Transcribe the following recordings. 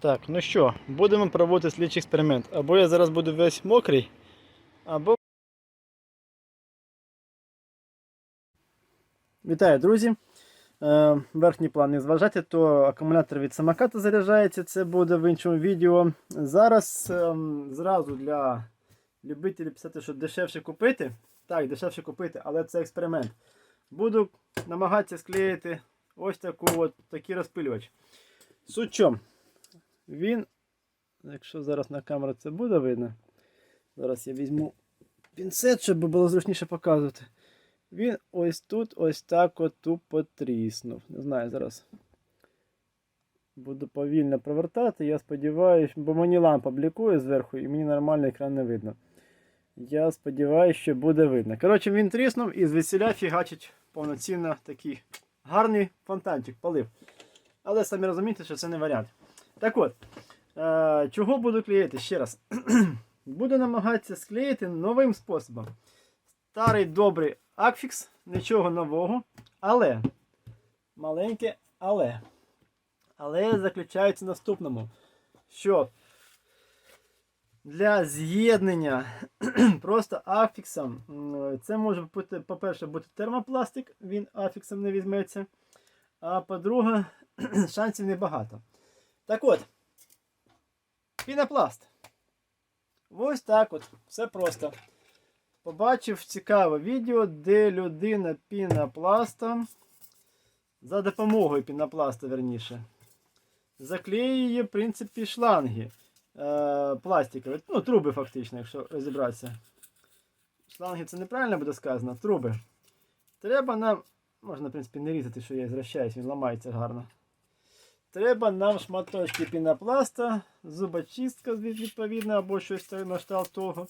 Так, ну що, будемо проводити слідчий експеримент. Або я зараз буду весь мокрий, або. Вітаю, друзі! Е, верхній план не зважати, то акумулятор від самоката заряджається, це буде в іншому відео. Зараз ем, зразу для любителів писати, що дешевше купити. Так, дешевше купити, але це експеримент. Буду намагатися склеїти ось таку такий розпилювач. Суть чому? Він, якщо зараз на камеру це буде видно, зараз я візьму пінцет, щоб було зручніше показувати. Він ось тут, ось так от тупо тріснув. Не знаю, зараз буду повільно провертати. Я сподіваюся, бо мені лампа блікує зверху і мені нормально екран не видно. Я сподіваюся, що буде видно. Коротше, він тріснув і звідсіля фігачить повноцінно такий гарний фонтанчик, полив. Але самі розумієте, що це не варіант. Так от, е, чого буду клеїти? Ще раз. буду намагатися склеїти новим способом. Старий добрий Акфікс, нічого нового. Але, маленьке але. Але заключається в наступному, що для з'єднання просто афіксом, це може бути, по-перше, бути термопластик, він афіксом не візьметься. А по-друге, шансів небагато. Так от, пінопласт. Ось так от. Все просто. Побачив цікаве відео, де людина пінопластом, за допомогою пінопласта, верніше, заклеює, в принципі, шланги е, пластикові. Ну, труби фактично, якщо розібратися. Шланги це неправильно буде сказано, труби. Треба нам. Можна, в принципі, не різати, що я звращаюсь, він ламається гарно. Треба нам шматочки пінопласта, зубочистка відповідно, або щось на кшталт того.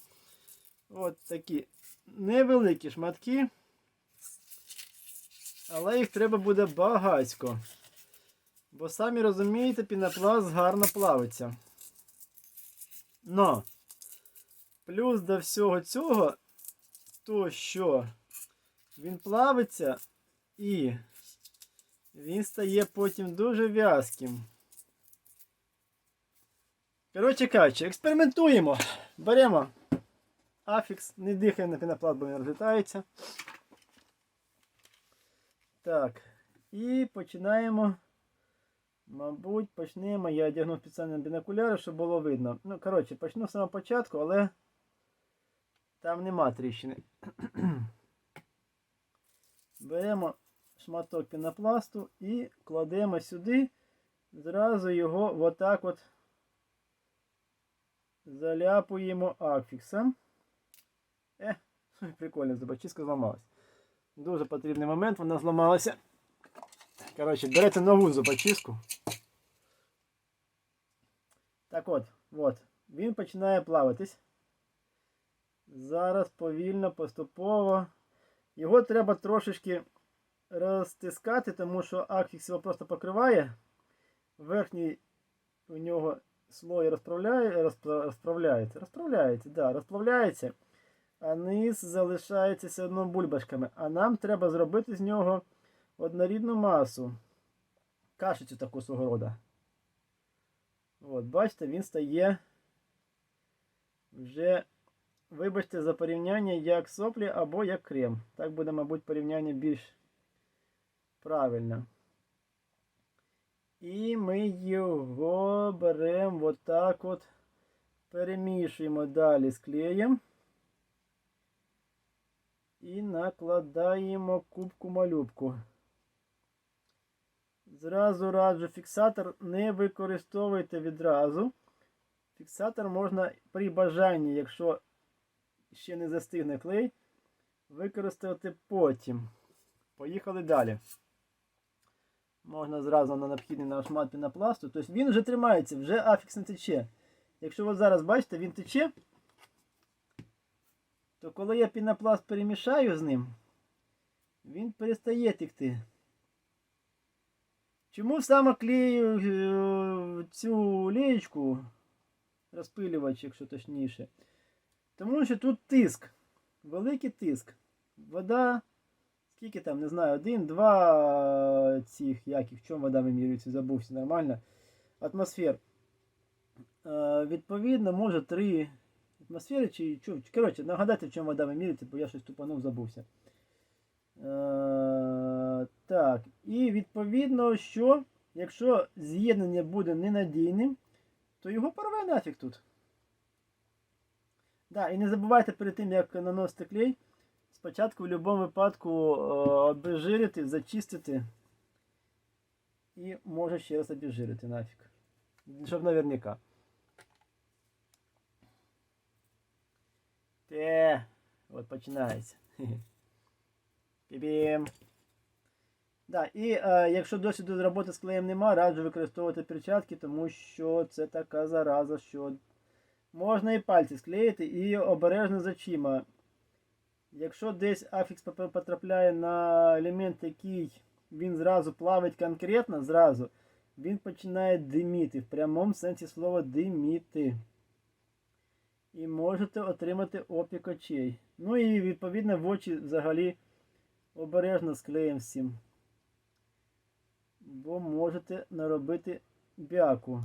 От такі невеликі шматки. Але їх треба буде багатько. Бо самі розумієте, пінопласт гарно плавиться. Но плюс до всього цього, то що він плавиться і він стає потім дуже в'язким. Коротше кажучи, експериментуємо. Беремо афікс, не дихає на пінопласт, бо він розлітається. Так. І починаємо. Мабуть, почнемо. Я одягну спеціальні бінокуляри, щоб було видно. Ну, коротше, почну з самого початку, але там нема тріщини. Беремо шматок пінопласту і кладемо сюди. Зразу його отак от заляпуємо афіксом. Е, прикольно, зубочистка зламалась. Дуже потрібний момент, вона зламалася. Коротше, берете нову зубочистку. Так от, от, він починає плаватись. Зараз повільно, поступово. Його треба трошечки розтискати, тому що акфікс його просто покриває. Верхній у нього слой розправляє, розпра- розправляється. Розправляється, да, розправляється. А низ залишається все одно бульбашками. А нам треба зробити з нього однорідну масу. Кашицю таку свого рода. От, бачите, він стає вже, вибачте, за порівняння як соплі або як крем. Так буде, мабуть, порівняння більш правильно. І ми його беремо отак от, перемішуємо далі з клеєм. І накладаємо кубку малюбку. Зразу раджу фіксатор не використовуйте відразу. Фіксатор можна при бажанні, якщо ще не застигне клей, використати потім. Поїхали далі. Можна зразу на необхідний на шмат пінопласту. Тобто він вже тримається, вже афікс не тече. Якщо ви зараз бачите, він тече, то коли я пінопласт перемішаю з ним, він перестає текти. Чому саме клею е, цю леєчку, розпилювач, якщо точніше? Тому що тут тиск, великий тиск. Вода, скільки там, не знаю, один, два цих, як і в чому вода вимірюється, забувся нормально. Атмосфер. Е, відповідно, може 3 атмосфери чи чу- коротше, нагадайте, в чому вода ви міряєте, бо я щось тупанув, забувся. Е, так, і відповідно, що якщо з'єднання буде ненадійним, то його порве нафіг тут. Да, і не забувайте перед тим, як наносити клей, спочатку в будь-якому випадку е, обезжирити, зачистити. І може ще раз обезжирити нафіг. Щоб наверняка. Те, от починається. Пібім. Да, і е, якщо досвіду роботи з клеєм нема, раджу використовувати перчатки, тому що це така зараза, що можна і пальці склеїти, і обережно з очима. Якщо десь афікс потрапляє на елемент, який він зразу плавить конкретно, зразу, він починає диміти, в прямому сенсі слова диміти. І можете отримати опік очей. Ну і відповідно в очі взагалі обережно з клеєм всім. Бо можете наробити бяку.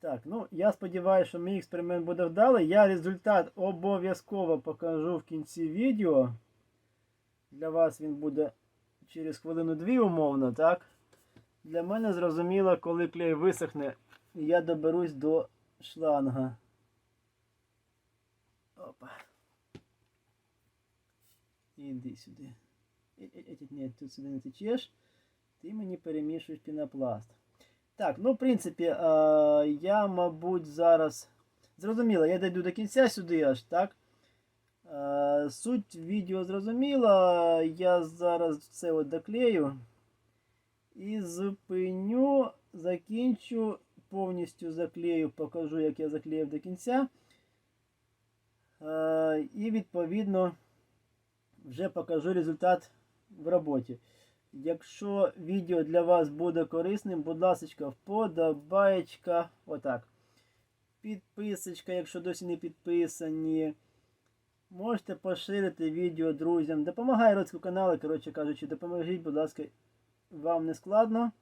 Так, ну я сподіваюся, що мій експеримент буде вдалий. Я результат обов'язково покажу в кінці відео. Для вас він буде через хвилину-дві умовно, так? Для мене зрозуміло, коли клей висохне, я доберусь до шланга. Опа. Іди сюди. Е, е, е, Ні, тут сюди не течеш. Ти мені перемішуєш пінопласт. Так, ну, в принципі, е, я, мабуть, зараз. Зрозуміло, я дійду до кінця сюди аж, так? Е, суть відео зрозуміла. Я зараз це от доклею. І зупиню, закінчу, повністю заклею, покажу, як я заклеїв до кінця. Е, і відповідно вже покажу результат в роботі. Якщо відео для вас буде корисним, будь ласка, вподобаєчка. Отак. Підписочка, якщо досі не підписані. Можете поширити відео друзям. Допомагає розвитку каналу, коротше кажучи, допоможіть, будь ласка, вам не складно,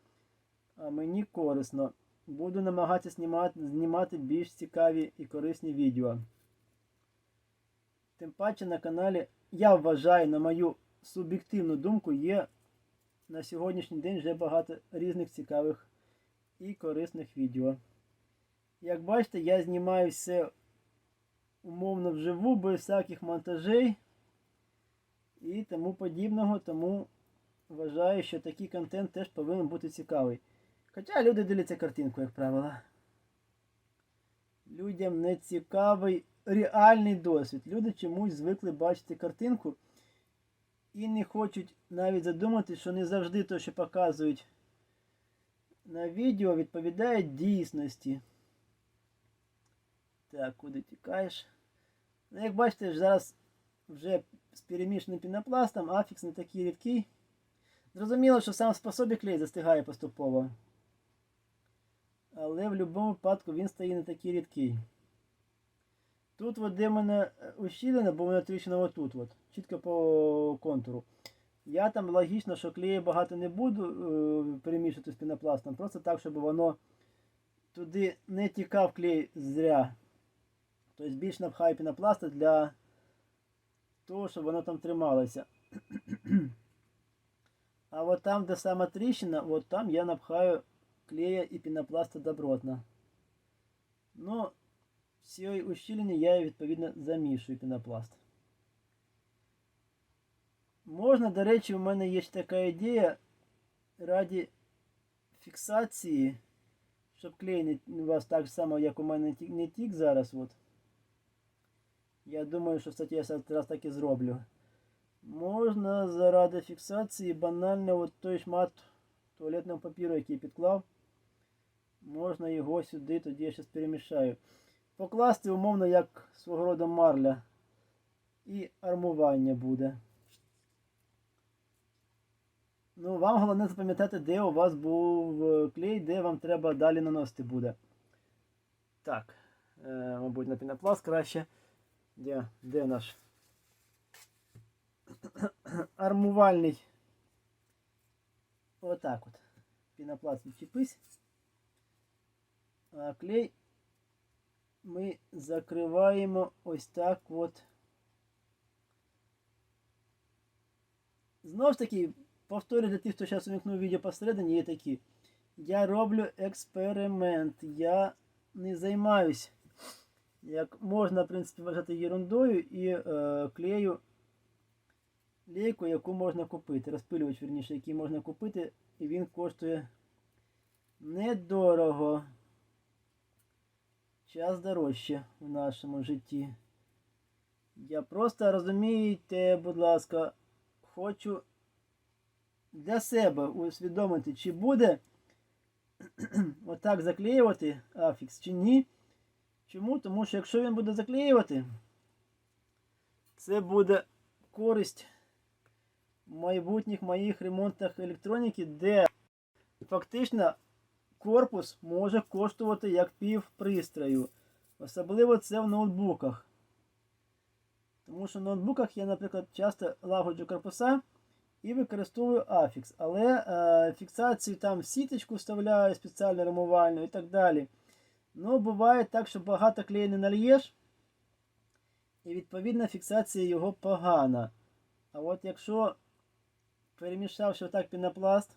а мені корисно. Буду намагатися знімати, знімати більш цікаві і корисні відео. Тим паче на каналі, я вважаю, на мою суб'єктивну думку, є на сьогоднішній день вже багато різних цікавих і корисних відео. Як бачите, я знімаю все умовно вживу, без всяких монтажей і тому подібного, тому вважаю, що такий контент теж повинен бути цікавий. Хоча люди дивляться картинку, як правило. Людям не цікавий реальний досвід. Люди чомусь звикли бачити картинку і не хочуть навіть задумати, що не завжди те, що показують на відео, відповідає дійсності. Так, куди тікаєш? Ну, як бачите, зараз вже з перемішаним пінопластом, афікс не такий рідкий. Зрозуміло, що сам способі клей застигає поступово. Але в будь-якому випадку він стає не такий рідкий. Тут от де в мене ущілено, бо вона тріщина отут, от, чітко по контуру. Я там логічно, що клею багато не буду е, перемішувати з пінопластом, просто так, щоб воно туди не тікав клей зря. Тобто більш напхаю пінопласта для того, щоб воно там трималося. А от там, де сама тріщина, от там я напхаю клея і пінопласта добротно. Ну, в цій ущільні я відповідно замішую пінопласт. Можна, до речі, у мене є така ідея раді фіксації, щоб клей не у вас так само, як у мене не тік зараз. От. Я думаю, що кстати, я зараз так і зроблю. Можна заради фіксації банально от той шмат туалетного папіру, який підклав. Можна його сюди, тоді я зараз перемішаю. Покласти умовно як свого роду марля. І армування буде. Ну, вам головне запам'ятати, де у вас був е, клей, де вам треба далі наносити буде. Так, е, мабуть, на пінопласт краще. Де, де наш армувальний? Отак от. Пінопласт відчепись. А клей ми закриваємо ось так от. Знову ж таки, повторю для тих, хто зараз увімкнув відео посередині, є такі. Я роблю експеримент. Я не займаюсь, як можна, в принципі, вважати ерундою і е, клею лейку, яку можна купити. Розпилювач, верніше, який можна купити, і він коштує недорого. Час дорожче в нашому житті. Я просто розумієте, будь ласка, хочу для себе усвідомити, чи буде отак заклеювати афікс, чи ні. Чому? Тому що якщо він буде заклеювати, це буде користь в майбутніх моїх ремонтах електроніки, де фактично корпус може коштувати як пів пристрою. Особливо це в ноутбуках. Тому що в ноутбуках я, наприклад, часто лагоджу корпуса і використовую афікс. Але е, фіксацію там в сіточку вставляю спеціально ремувальну і так далі. Ну, буває так, що багато клею не нальєш, і відповідно фіксація його погана. А от якщо перемішавши отак пінопласт,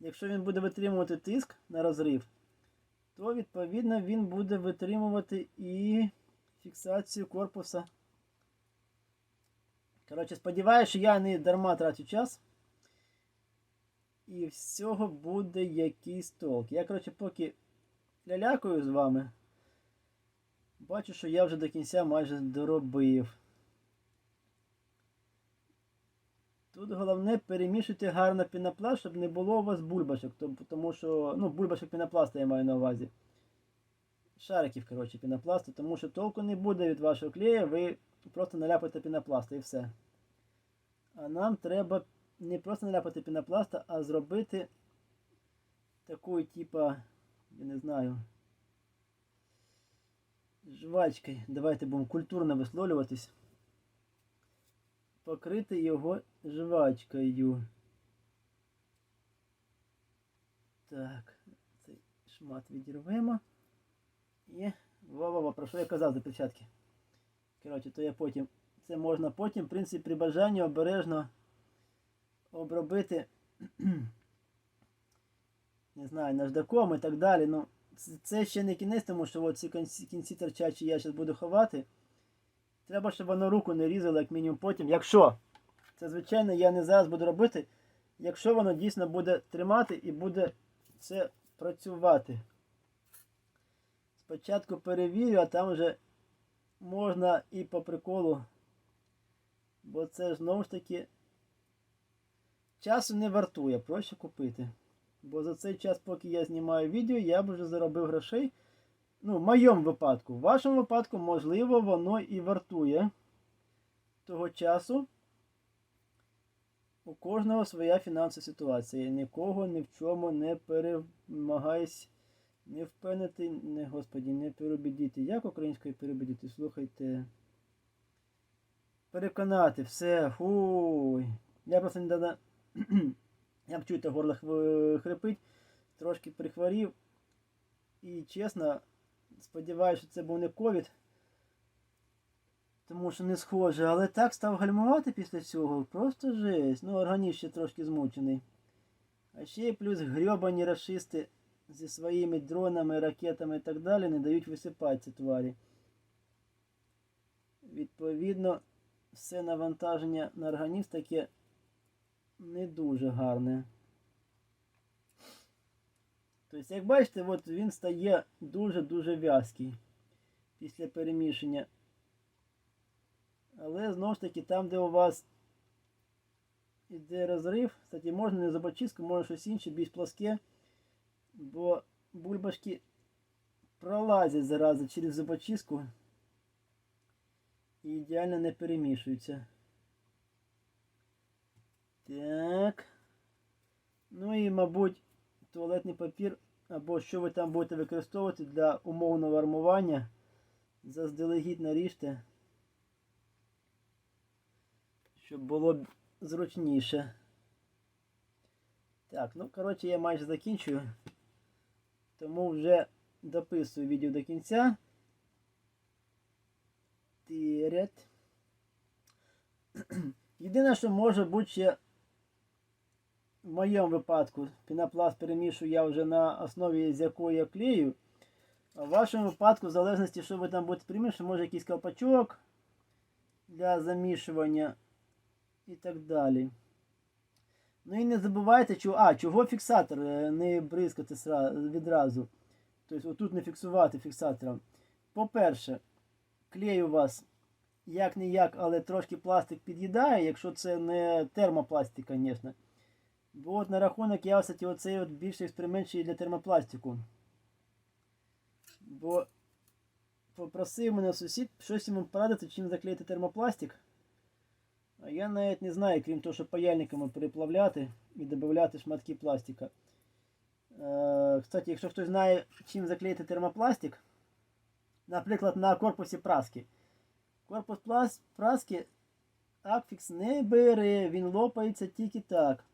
якщо він буде витримувати тиск на розрив, то відповідно він буде витримувати і фіксацію корпуса. Коротше, сподіваюся, що я не дарма трачу час. І всього буде якийсь толк. Я, коротше, поки лялякою з вами, бачу, що я вже до кінця майже доробив. Тут головне перемішуйте гарно пінопласт, щоб не було у вас бульбашок. Тому що, ну, бульбашок пінопласта я маю на увазі. Шариків, коротше, пінопласту, тому що толку не буде від вашого клея, ви просто наляпаєте пінопласта і все. А нам треба не просто наляпати пінопласта, а зробити таку, типа, я не знаю, жвачкою. Давайте будемо культурно висловлюватись. Покрити його жвачкою. Так, цей шмат відірвемо. І во-во-во, про що я казав за перчатки. Коротше, то я потім. Це можна потім, в принципі, при бажанні обережно обробити, не знаю, наждаком і так далі. Ну, це- ще не кінець, тому що ці кінці, кінці торчачі я зараз буду ховати. Треба, щоб воно руку не різало, як мінімум потім. Якщо, це звичайно я не зараз буду робити, якщо воно дійсно буде тримати і буде це працювати. Спочатку перевірю, а там вже можна і по приколу. Бо це знову ж таки часу не вартує, проще купити. Бо за цей час, поки я знімаю відео, я б вже заробив грошей. Ну, в моєму випадку. В вашому випадку, можливо, воно і вартує того часу. У кожного своя фінансова ситуація. Нікого ні в чому не перемагаюсь не впевнити, не господі, не переубедіти. Як українською переубедіти? Слухайте. Переконати, все, фуй. Я просто недавно, як чуєте, горло хрипить, трошки прихворів. І чесно, сподіваюся, що це був не ковід. Тому що не схоже, але так став гальмувати після цього. Просто жесть. Ну, організм ще трошки змучений. А ще й плюс грьобані расисти зі своїми дронами, ракетами і так далі не дають висипатися тварі. Відповідно, все навантаження на організм таке не дуже гарне. Тобто, як бачите, от він стає дуже-дуже в'язкий після перемішання. Але знову ж таки, там, де у вас іде розрив, кстати, можна не зубочистку, можна щось інше, більш плоске, бо бульбашки пролазять зарази через зубочистку і ідеально не перемішуються. Так. Ну і, мабуть, туалетний папір, або що ви там будете використовувати для умовного армування, заздалегідь наріжте, щоб було зручніше. Так, ну, коротше, я майже закінчую. Тому вже дописую відео до кінця. Тірять. Єдине, що може бути ще в моєму випадку, пінопласт перемішую я вже на основі, з якої я клею. А в вашому випадку, в залежності, що ви там будете примішувати, може якийсь колпачок для замішування і так далі. Ну і не забувайте, чого, а, чого фіксатор е, не бризкати відразу. Тобто отут не фіксувати фіксатором. По-перше, клей у вас як не як, але трошки пластик під'їдає, якщо це не термопластик, звісно. Бо от на рахунок я кстати, оцей от більше експеримент ще й для термопластику. Бо попросив мене сусід щось йому порадити, чим заклеїти термопластик. А я навіть не знаю, крім того, що паяльниками переплавляти і додати шматки пластика. Е, кстати, якщо хтось знає, чим заклеїти термопластик, наприклад, на корпусі праски. Корпус праски Акфікс не бере, він лопається тільки так.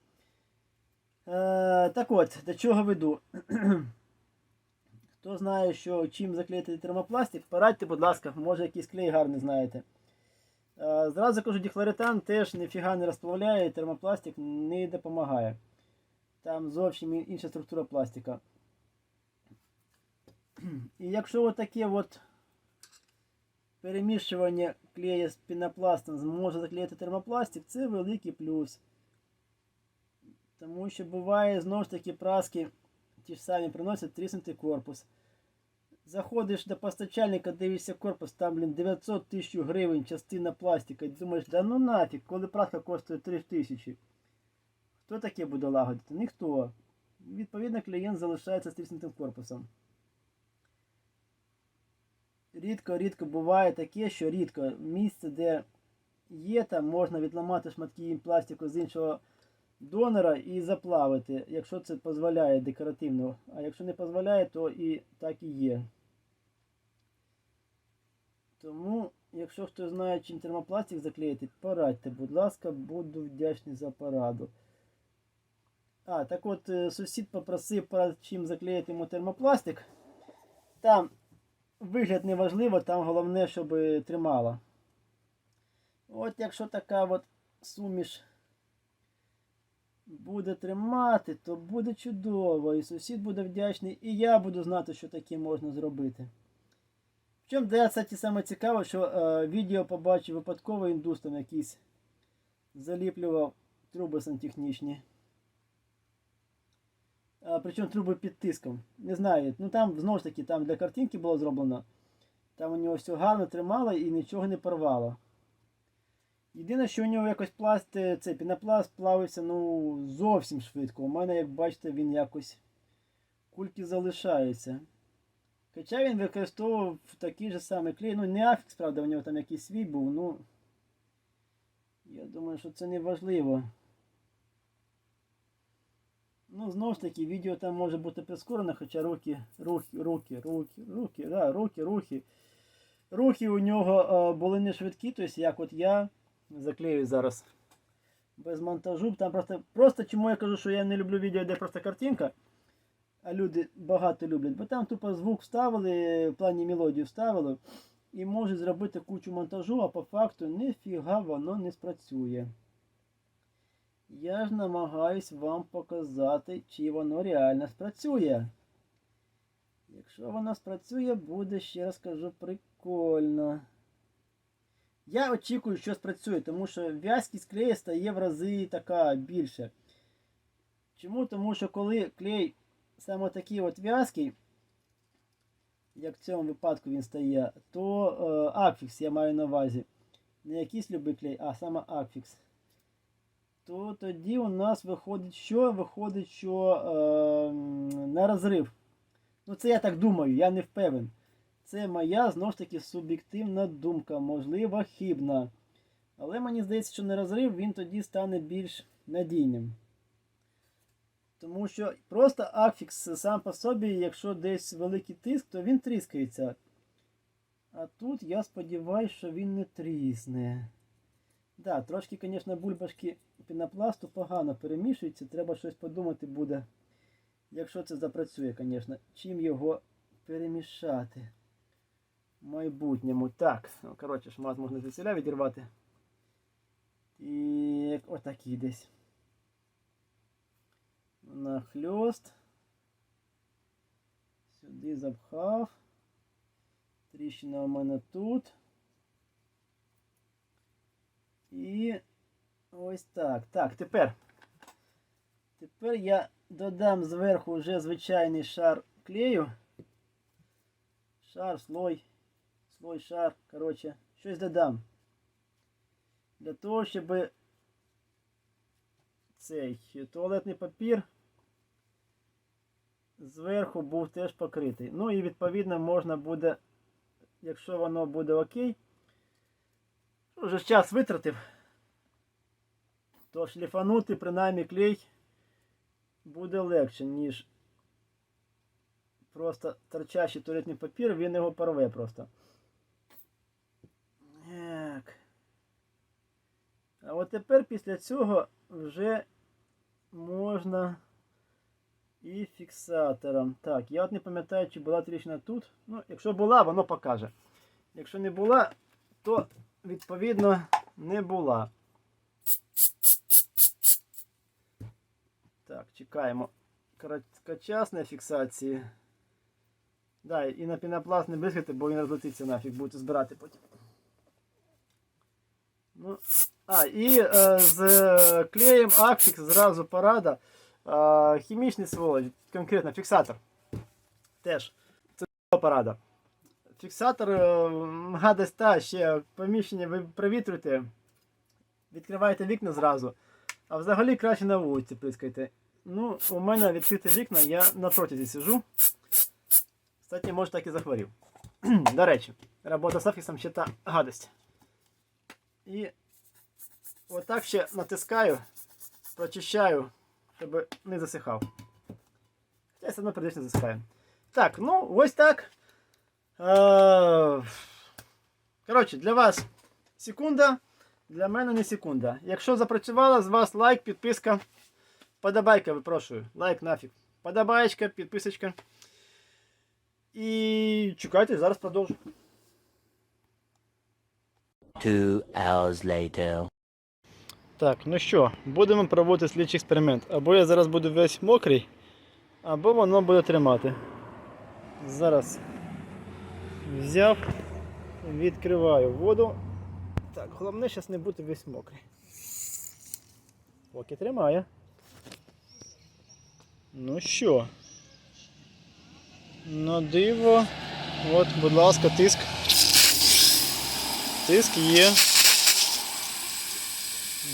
Е, так от, до чого веду. Хто знає, що чим заклеїти термопластик, порадьте, будь ласка, може якийсь клей гарний знаєте. Е, Зразу кажу, дихлоретан теж ніфіга не розплавляє, термопластик не допомагає. Там зовсім інша структура пластика. І якщо таке от перемішування клея з пінопластом зможе заклеїти термопластик, це великий плюс. Тому що буває знову ж таки праски ті ж самі приносять тріснутий корпус. Заходиш до постачальника, дивишся корпус, там, блін, 900 тисяч гривень, частина пластика. І думаєш, да ну нафіг, коли праска коштує 3 тисячі. Хто таке буде лагодити? Ніхто. Відповідно, клієнт залишається з тріснутим корпусом. Рідко-рідко буває таке, що рідко місце, де є, там можна відламати шматки пластику з іншого донора і заплавити, якщо це дозволяє декоративно. А якщо не дозволяє, то і так і є. Тому, якщо хто знає, чим термопластик заклеїти, порадьте, будь ласка, буду вдячний за пораду. А, так от е, сусід попросив, чим заклеїти йому термопластик. Там вигляд не важливо, там головне, щоб тримало. От якщо така от суміш буде тримати, то буде чудово. І сусід буде вдячний, і я буду знати, що таке можна зробити. В чому де, кстати, саме цікаво, що е, відео побачив випадково індус там якийсь заліплював труби сантехнічні. А, причому труби під тиском. Не знаю. Ну там знову ж таки там для картинки було зроблено. Там у нього все гарно тримало і нічого не порвало. Єдине, що у нього якось пласт, е, цей пінопласт плавився ну, зовсім швидко. У мене, як бачите, він якось кульки залишаються. Хоча він використовував такий же самий клей. Ну, не афікс, правда, у нього там якийсь свій був, ну. Я думаю, що це не важливо. Ну, знову ж таки, відео там може бути прискорене, хоча руки, рухи, руки, руки, руки, да, руки, рухи. Рухи у нього е, були не швидкі, тобто як от я заклею зараз без монтажу. Там просто, просто чому я кажу, що я не люблю відео, де просто картинка, а люди багато люблять, бо там тупо звук вставили, в плані мелодію вставили, і можуть зробити кучу монтажу, а по факту ніфіга воно не спрацює. Я ж намагаюсь вам показати, чи воно реально спрацює. Якщо воно спрацює, буде, ще раз кажу, прикольно. Я очікую, що спрацює, тому що в'язкість клея стає в рази така більше. Чому? Тому що коли клей саме такий от в'язкий, як в цьому випадку він стає, то е, акфікс я маю на увазі. Не якийсь любий клей, а саме акфікс. То тоді у нас виходить що? Виходить, що е, на розрив. Ну це я так думаю, я не впевнений. Це моя знову ж таки суб'єктивна думка, можливо, хибна. Але мені здається, що на розрив він тоді стане більш надійним. Тому що просто афікс сам по собі, якщо десь великий тиск, то він тріскається. А тут я сподіваюся, що він не трісне. Да, трошки, звісно, бульбашки пінопласту погано перемішуються. Треба щось подумати буде. Якщо це запрацює, звісно, чим його перемішати. Майбутньому. Так, ну, коротше, шмат можна звідсіля відірвати. І отакий десь. Нахльост. Сюди запхав. Тріщина у мене тут. І ось так. Так, тепер. Тепер я додам зверху вже звичайний шар клею. Шар, слой, слой, шар. Коротше, щось додам. Для того, щоб цей туалетний папір зверху був теж покритий. Ну і відповідно можна буде, якщо воно буде окей, вже час витратив, то шліфанути принаймні клей буде легше, ніж просто торчащий туалетний папір, він його порве просто. Так. А от тепер після цього вже можна і фіксатором. Так, я от не пам'ятаю, чи була тріщина тут. Ну, якщо була, воно покаже. Якщо не була, то відповідно не була. Так, чекаємо короткочасної фіксації. Да, і на пінопласт не бризкайте, бо він розлетиться нафіг, будете збирати потім. Ну, а, і е, з е, клеєм Акфікс зразу порада. Е, хімічний сволоч, конкретно фіксатор. Теж. Це порада. Фіксатор е, гадость та ще поміщення ви провітрюєте, відкриваєте вікна зразу, а взагалі краще на вулиці прискайте. Ну, у мене відкриті вікна, я на протязі сижу. Кстати, може так і захворів. До речі, робота з Афіксом ще та гадость. І отак ще натискаю, прочищаю, щоб не засихав. Хоча все одно періодично засихає. Так, ну ось так. Е, Коротше, для вас секунда, для мене не секунда. Якщо запрацювало, з вас лайк, підписка, подобайка, випрошую. Лайк нафіг. Подобаєчка, підписочка. І чекайте, зараз продовжу. Two hours later. Так, ну що, будемо проводити слідчий експеримент. Або я зараз буду весь мокрий, або воно буде тримати. Зараз взяв, відкриваю воду. Так, головне зараз не бути весь мокрий. Поки тримає. Ну що? На диво. От, будь ласка, тиск. Тиск є.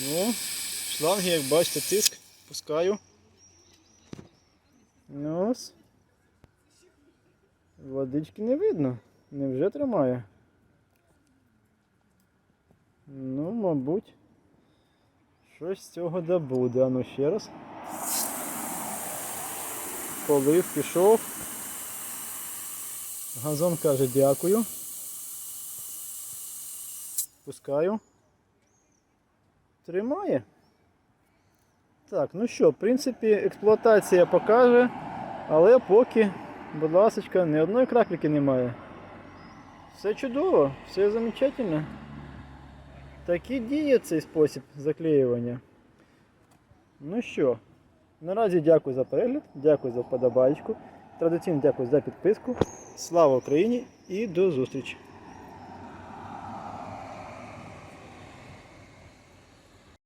Ну, шланги, як бачите, тиск, пускаю. Ну, ось. Водички не видно. Невже тримає? Ну, мабуть, щось з цього добуде. А ну ще раз. Полив пішов. Газон каже дякую. Пускаю. Тримає. Так, ну що, в принципі, експлуатація покаже, але поки, будь ласка, ні одної крапліки немає. Все чудово, все замечательно. Так і діє цей спосіб заклеювання. Ну що, наразі дякую за перегляд, дякую за вподобайку. Традиційно дякую за підписку. Слава Україні і до зустрічі!